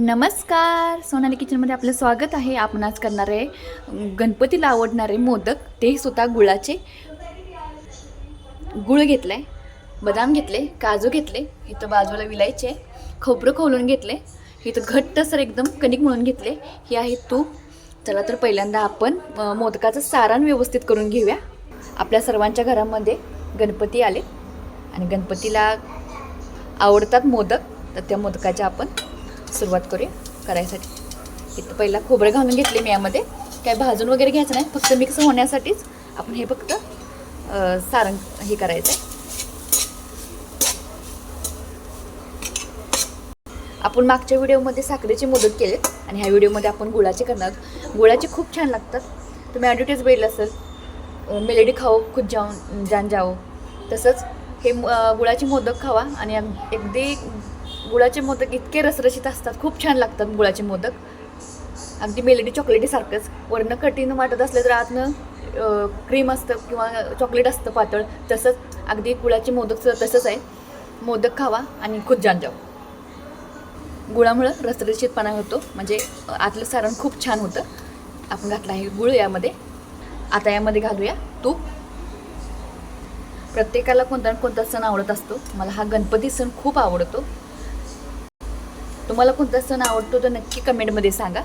नमस्कार. सोनाली किचनमध्ये आपलं स्वागत आहे. आपण आज करणार आहे गणपतीला आवडणारे मोदक. ते सुद्धा गुळाचे. गुळ घेतलं आहे बदाम घेतले काजू घेतले इथं बाजूला विलायचे खोबरं खोलून घेतले. इथं घट्ट सर एकदम कणिक म्हणून घेतले. हे आहे तूप. चला तर पहिल्यांदा आपण मोदकाचं सारण व्यवस्थित करून घेऊया. आपल्या सर्वांच्या घरामध्ये गणपती आले. आणि गणपतीला आवडतात मोदक तर त्या मोदकाच्या आपण सुरुवात करूया करायसाठी. इथं पहिला खोबरं घालून घेतले मी यामध्ये. काय भाजून वगैरे घ्यायचं नाही फक्त मिक्स होण्यासाठीच आपण हे फक्त सारंग सारण हे करायचं आहे आपण मागच्या व्हिडिओमध्ये साखरेचे मोदक केलेत आणि ह्या व्हिडिओमध्ये आपण गुळाचे करणार गुळाचे खूप छान लागतात. तुम्ही ॲडव्हर्टाईज बघितलं असेल मेलेडी खाओ खुद जाऊन जान जाओ. तसंच हे गुळाचे मोदक खावा आणि अगदी गुळाचे मोदक इतके रसरशीत असतात. खूप छान लागतात गुळाचे मोदक. अगदी मेलेडी चॉकलेटीसारखंच वरनं कठीण वाटत असलं तर आतनं क्रीम असतं किंवा चॉकलेट असतं पातळ तसंच अगदी गुळाचे मोदक तसंच आहे. मोदक खावा आणि खुद जान जाओ गुळामुळं रसरशीतपणा होतो. म्हणजे आतलं सारण खूप छान होतं. आपण घातलं आहे गुळ यामध्ये. आता यामध्ये घालूया तूप. प्रत्येकाला कोणता ना कोणता सण आवडत असतो. मला हा गणपती सण खूप आवडतो. तुम्हाला कोणता सण आवडतो तर नक्की कमेंटमध्ये सांगा.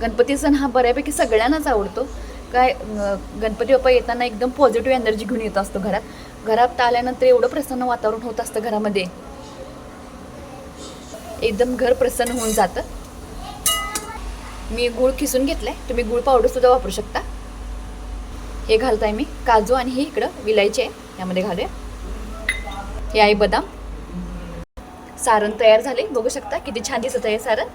गणपती सण हा बऱ्यापैकी सगळ्यांनाच आवडतो. काय गणपती बाप्पा येताना एकदम पॉझिटिव्ह एनर्जी घेऊन येत असतो घरात. घरात आल्यानंतर एवढं प्रसन्न वातावरण होत असतं घरामध्ये. एकदम घर प्रसन्न होऊन जातं. मी गूळ खिसून घेतलाय. तुम्ही गूळ पावडर सुद्धा वापरू शकता. हे घालताय मी. काजू आणि हे इकडं विलायची आहे. यामध्ये घालूया. हे आहे बदाम. सारण तयार झाले. बघू शकता किती छान दिसत आहे सारण.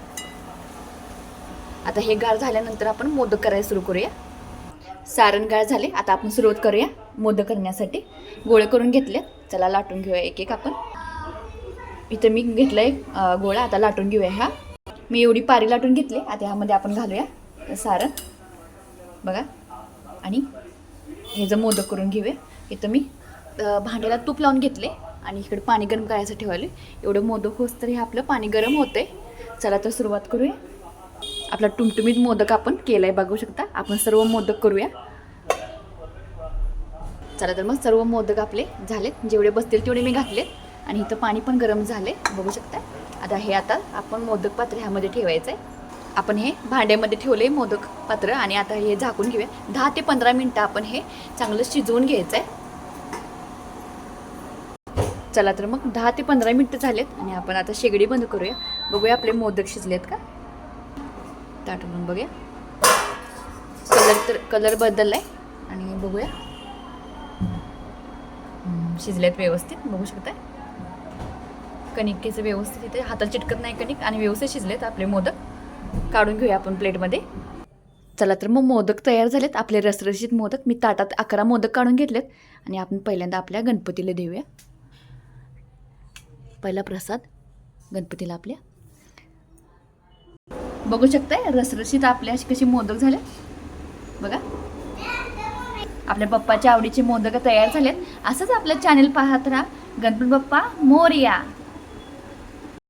आता हे गार झाल्यानंतर आपण मोदक करायला सुरू करूया. सारण गार झाले. आता आपण सुरुवात करूया मोदक करण्यासाठी. गोळे करून घेतले चला लाटून घेऊया एक एक आपण. इथं मी घेतलं आहे गोळा. आता लाटून घेऊया ह्या मी एवढी पारी लाटून घेतली. आता ह्यामध्ये आपण घालूया सारण. बघा. आणि हे जर मोदक करून घेऊया. इथं मी भांड्याला तूप लावून घेतले. आणि इकडे पाणी गरम करायसाठी ठेवायला. एवढं मोदक होस तर हे आपलं पाणी गरम होते चला तर सुरुवात करूया. आपला टुमटुमीत मोदक आपण केलाय बघू शकता. आपण सर्व मोदक करूया. चला तर मग सर्व मोदक आपले झालेत. जेवढे बसतील तेवढे मी घातलेत. आणि इथं पाणी पण गरम झाले बघू शकता. आता हे आता आपण मोदक पात्र ह्यामध्ये ठेवायचं आहे आपण हे भांड्यामध्ये ठेवले मोदक पात्र. आणि आता हे झाकून घेऊया. दहा ते पंधरा मिनटं आपण हे चांगलं शिजवून घ्यायचं आहे चला तर मग दहा ते पंधरा मिनटं झालेत आणि आपण आता शेगडी बंद करूया. बघूया आपले मोदक शिजलेत का? ताटून बघूया. कलर तर कलर बदललाय. आणि बघूया. शिजलेत व्यवस्थित बघू शकताय. कणिकेचं व्यवस्थित इथे हाताला चिटकत नाही कणिक आणि व्यवस्थित शिजलेत आपले मोदक. काढून घेऊया आपण प्लेटमध्ये. चला तर मग मोदक तयार झालेत. आपले रसरशीत मोदक. मी ताटात अकरा मोदक काढून घेतलेत. आणि आपण पहिल्यांदा आपल्या गणपतीला देऊया. पहिला प्रसाद गणपतीला आपल्या. बघू शकताय रसरशीत आपल्या अशी कशी मोदक झाले बघा. आपल्या बाप्पाच्या आवडीचे मोदक तयार झालेत. असंच आपलं चॅनल पाहत राहा गणपती बाप्पा मोरया.